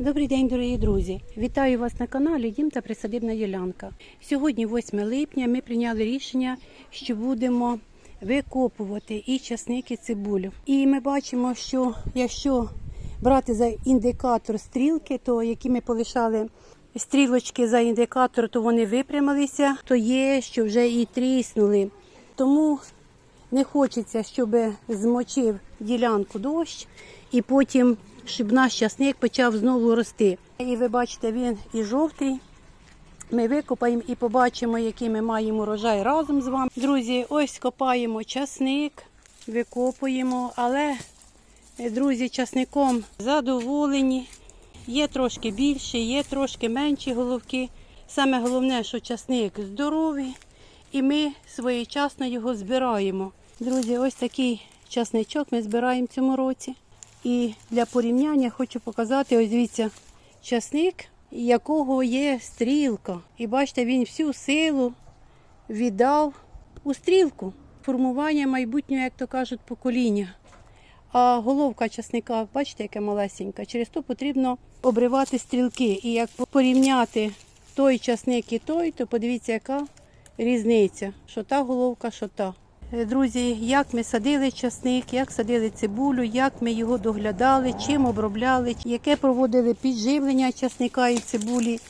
Добрий день, дорогі друзі! Вітаю вас на каналі Дім та Присадибна ділянка. Сьогодні, 8 липня, ми прийняли рішення, що будемо викопувати і часник, і цибулю. І ми бачимо, що якщо брати за індикатор стрілки, то які ми полишали стрілочки за індикатор, то вони випрямилися, то є, що вже і тріснули. Тому не хочеться, щоб змочив ділянку дощ і потім, щоб наш часник почав знову рости. І ви бачите, він і жовтий. Ми викопаємо і побачимо, який ми маємо урожай разом з вами. Друзі, ось копаємо часник, викопуємо, але, друзі, часником задоволені. Є трошки більше, є трошки менші головки. Саме головне, що часник здоровий, і ми своєчасно його збираємо. Друзі, ось такий часничок ми збираємо цьому році. І для порівняння хочу показати, ось дивіться, часник, якого є стрілка. І бачите, він всю силу віддав у стрілку. Формування майбутнього, як то кажуть, покоління. А головка часника, бачите, яка малесенька. Через то потрібно обривати стрілки. І як порівняти той часник і той, то подивіться, яка різниця, що та головка, що та. Е, Друзі, як ми садили часник, як садили цибулю, як ми його доглядали, чим обробляли, яке проводили підживлення часника і цибулі.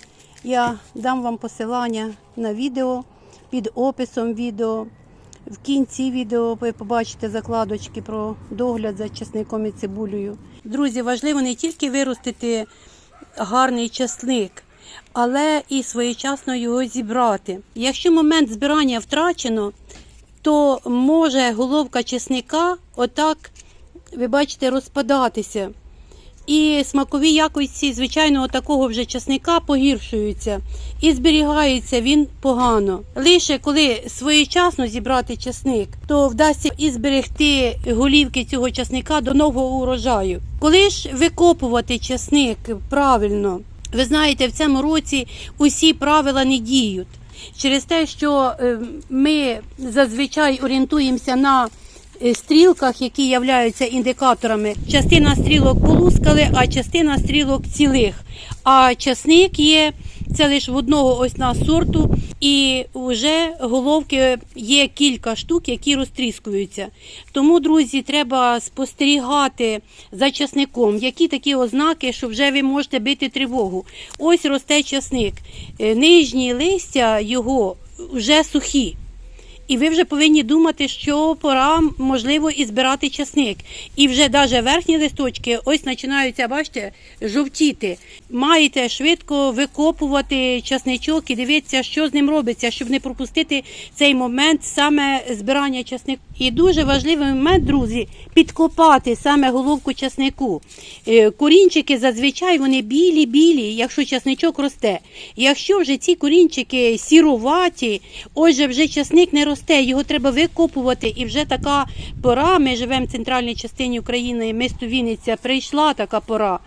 Я дам вам посилання на відео під описом відео. В кінці відео ви побачите закладочки про догляд за часником і цибулею. Друзі, важливо не тільки виростити гарний часник, але і своєчасно його зібрати. Якщо момент збирання втрачено, то може головка чесника отак, ви бачите, розпадатися. І смакові якості звичайного такого вже часника погіршуються і зберігається він погано. Лише коли своєчасно зібрати часник, то вдасться і зберегти голівки цього часника до нового урожаю. Коли ж викопувати часник правильно, ви знаєте, в цьому році усі правила не діють через те, що е, ми зазвичай орієнтуємося на е, стрілках, які являються індикаторами. Частина стрілок полускали, а частина стрілок цілих. А часник є це лише в одного ось на сорту, і вже головки є кілька штук, які розтріскуються. Тому, друзі, треба спостерігати за часником, які такі ознаки, що вже ви можете бити тривогу. Ось росте часник. Е, Нижні листя його вже сухі. І ви вже повинні думати, що пора, можливо, і збирати часник. І вже навіть верхні листочки ось починаються, бачите, жовтіти. Маєте швидко викопувати часничок і дивитися, що з ним робиться, щоб не пропустити цей момент саме збирання часнику. І дуже важливий момент, друзі, підкопати саме головку часнику. Е, Корінчики зазвичай вони білі-білі, якщо часничок росте. Якщо вже ці корінчики сіруваті, ось же вже часник не росте, його треба викопувати. І вже така пора. Ми живемо в центральній частині України, місто Вінниця, прийшла така пора.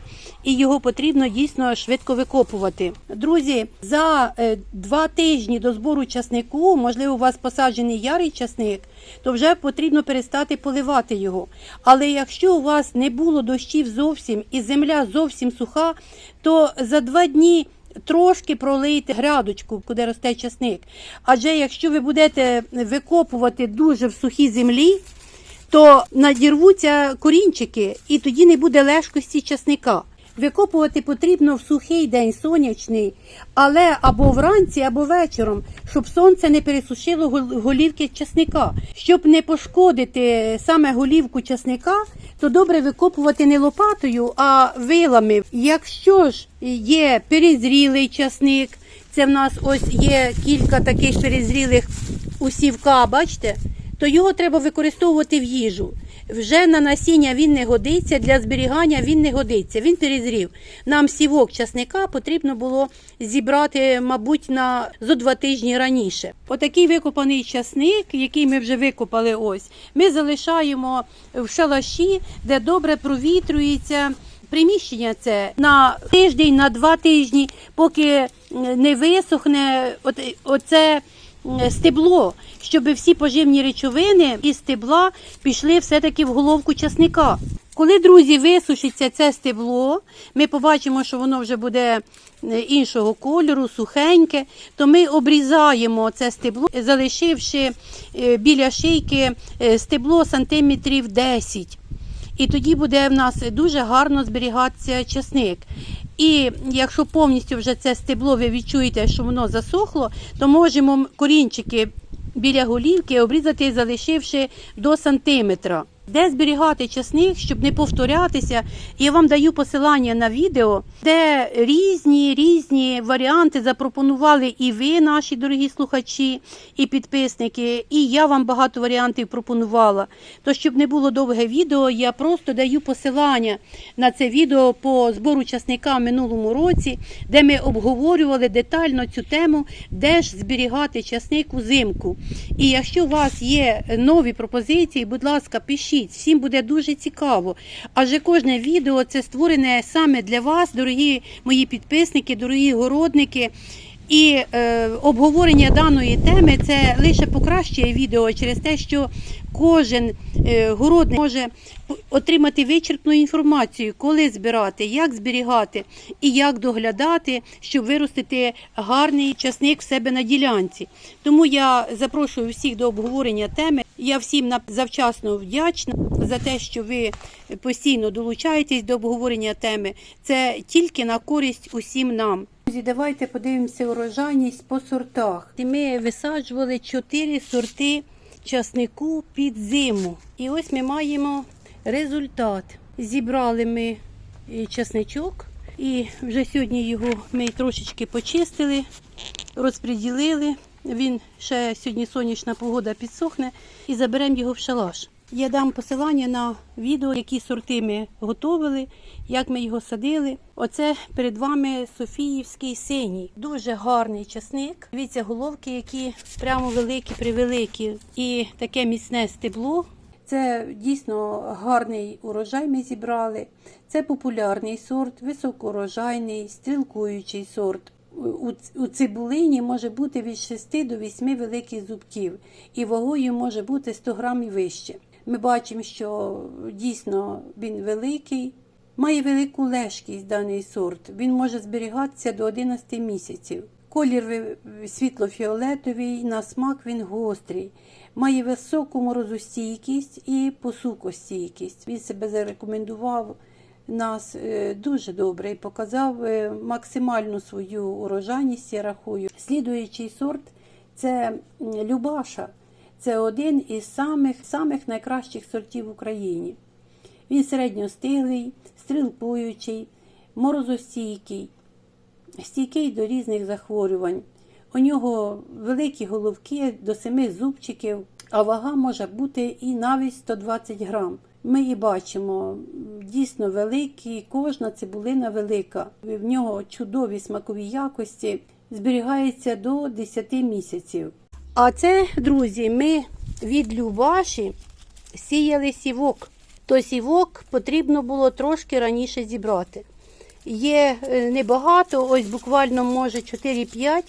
І його потрібно дійсно швидко викопувати. Друзі, за е, два тижні до збору часнику, можливо, у вас посаджений ярий часник, то вже потрібно перестати поливати його. Але якщо у вас не було дощів зовсім і земля зовсім суха, то за два дні. Трошки пролийте грядочку, куди росте часник. Адже якщо ви будете викопувати дуже в сухій землі, то надірвуться корінчики, і тоді не буде лежкості часника. Викопувати потрібно в сухий день сонячний, але або вранці, або вечором, щоб сонце не пересушило гол- голівки часника. Щоб не пошкодити саме голівку часника, то добре викопувати не лопатою, а вилами. Якщо ж є перезрілий часник, це в нас ось є кілька таких перезрілих усівка, бачите? то його треба використовувати в їжу. Вже на насіння він не годиться, для зберігання він не годиться, він перезрів. Нам сівок часника потрібно було зібрати, мабуть, на зо два тижні раніше. Отакий викопаний часник, який ми вже викопали ось, ми залишаємо в шалаші, де добре провітрюється. Приміщення це на тиждень, на два тижні, поки не висохне от, оце стебло, щоб всі поживні речовини із стебла пішли все-таки в головку часника. Коли, друзі, висушиться це стебло, ми побачимо, що воно вже буде е, іншого кольору, сухеньке, то ми обрізаємо це стебло, залишивши е, біля шийки е, стебло сантиметрів 10. І тоді буде в нас дуже гарно зберігатися часник. І якщо повністю вже це стебло ви відчуєте, що воно засохло, то можемо корінчики біля голівки обрізати, залишивши до сантиметра. Де зберігати часник, щоб не повторятися, я вам даю посилання на відео, де різні різні варіанти запропонували і ви, наші дорогі слухачі, і підписники, і я вам багато варіантів пропонувала. То щоб не було довге відео, я просто даю посилання на це відео по збору часника в минулому році, де ми обговорювали детально цю тему, де ж зберігати часник узимку. І якщо у вас є нові пропозиції, будь ласка, пишіть. Всім буде дуже цікаво. Адже кожне відео це створене саме для вас, дорогі мої підписники, дорогі городники. І е, обговорення даної теми це лише покращує відео через те, що кожен е, городник може отримати вичерпну інформацію, коли збирати, як зберігати і як доглядати, щоб виростити гарний часник в себе на ділянці. Тому я запрошую всіх до обговорення теми. Я всім завчасно вдячна за те, що ви постійно долучаєтесь до обговорення теми. Це тільки на користь усім нам. Друзі, давайте подивимося урожайність по сортах. Ми висаджували чотири сорти часнику під зиму. І ось ми маємо результат. Зібрали ми е, часничок, і вже сьогодні його ми трошечки почистили, розподілили. Він ще сьогодні сонячна погода підсохне і заберемо його в шалаш. Я дам посилання на відео, які сорти ми готували, як ми його садили. Оце перед вами Софіївський синій. Дуже гарний часник. Дивіться, головки, які прямо великі, превеликі. І таке міцне стебло. Це дійсно гарний урожай ми зібрали. Це популярний сорт, високоурожайний, стрілкуючий сорт. У, цибулині може бути від 6 до 8 великих зубків, і вагою може бути 100 грам і вище. Ми бачимо, що дійсно він великий, має велику лежкість даний сорт. Він може зберігатися до 11 місяців. Колір світло-фіолетовий, на смак він гострий, має високу морозостійкість і посукостійкість. Він себе зарекомендував нас е, дуже добре і показав е, максимальну свою урожайність, я рахую. Слідуючий сорт це Любаша. Це один із самих, самих найкращих сортів в Україні. Він середньостиглий, стрілкуючий, морозостійкий, стійкий до різних захворювань. У нього великі головки до 7 зубчиків, а вага може бути і навіть 120 грам. Ми її бачимо дійсно великі, кожна цибулина велика. В нього чудові смакові якості, зберігається до 10 місяців. А це, друзі, ми від Любаші сіяли сівок. То сівок потрібно було трошки раніше зібрати. Є е, небагато, ось буквально може 4-5,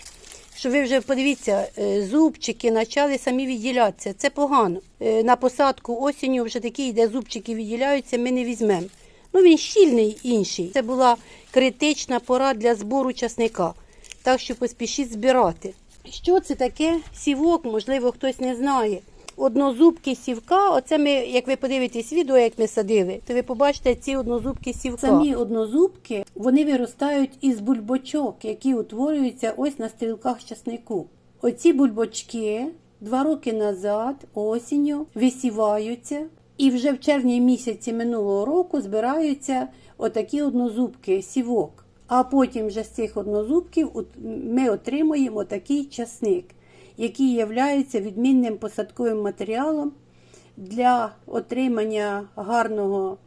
що ви вже подивіться, е, зубчики почали самі відділятися. Це погано. Е, На посадку осінню вже такі, де зубчики відділяються, ми не візьмемо. Ну він щільний інший. Це була критична пора для збору часника. Так що поспішіть збирати. Що це таке сівок? Можливо, хтось не знає. Однозубки сівка, оце ми, як ви подивитесь відео, як ми садили, то ви побачите ці однозубки сівка. Самі однозубки вони виростають із бульбочок, які утворюються ось на стрілках часнику. Оці бульбочки два роки назад, осінню, висіваються, і вже в червні місяці минулого року збираються отакі однозубки сівок. А потім вже з цих однозубків ми отримуємо такий часник, який є відмінним посадковим матеріалом для отримання гарного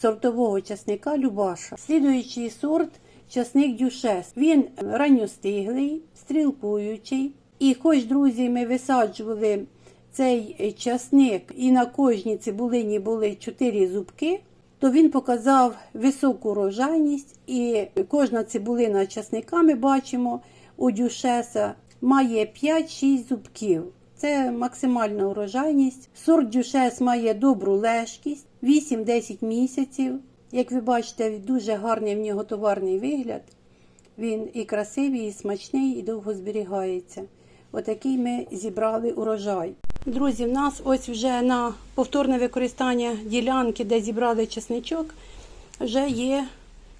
сортового часника Любаша. Слідуючий сорт часник дюшес. Він ранньостиглий, стрілкуючий. І хоч, друзі, ми висаджували цей е, часник, і на кожній цибулині були 4 зубки, то він показав високу урожайність, і кожна цибулина часника ми бачимо у дюшеса має 5-6 зубків. Це максимальна урожайність. Сорт дюшес має добру лежкість 8-10 місяців. Як ви бачите, дуже гарний в нього товарний вигляд. Він і красивий, і смачний, і довго зберігається. Отакий ми зібрали урожай. Друзі, в нас ось вже на повторне використання ділянки, де зібрали чесничок, вже є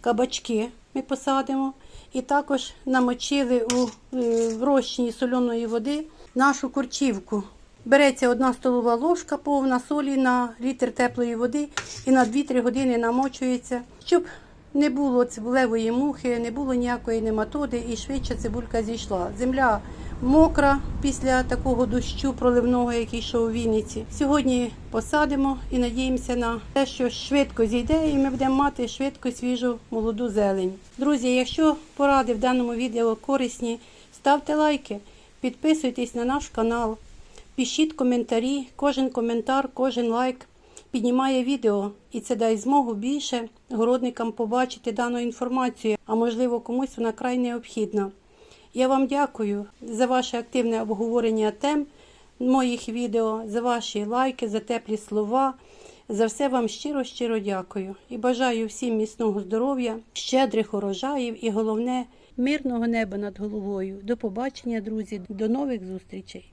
кабачки. Ми посадимо. І також намочили у е, в розчині соляної води нашу корчівку. Береться одна столова ложка повна солі на літр теплої води і на 2-3 години намочується, щоб не було цибулевої мухи, не було ніякої нематоди і швидше цибулька зійшла. Земля мокра після такого дощу проливного, який йшов у Вінниці. Сьогодні посадимо і надіємося на те, що швидко зійде, і ми будемо мати швидко свіжу молоду зелень. Друзі, якщо поради в даному відео корисні, ставте лайки, підписуйтесь на наш канал, пишіть коментарі. Кожен коментар, кожен лайк піднімає відео, і це дає змогу більше городникам побачити дану інформацію, а можливо комусь вона край необхідна. Я вам дякую за ваше активне обговорення тем моїх відео, за ваші лайки, за теплі слова. За все вам щиро-щиро дякую і бажаю всім міцного здоров'я, щедрих урожаїв і головне мирного неба над головою. До побачення, друзі, до нових зустрічей.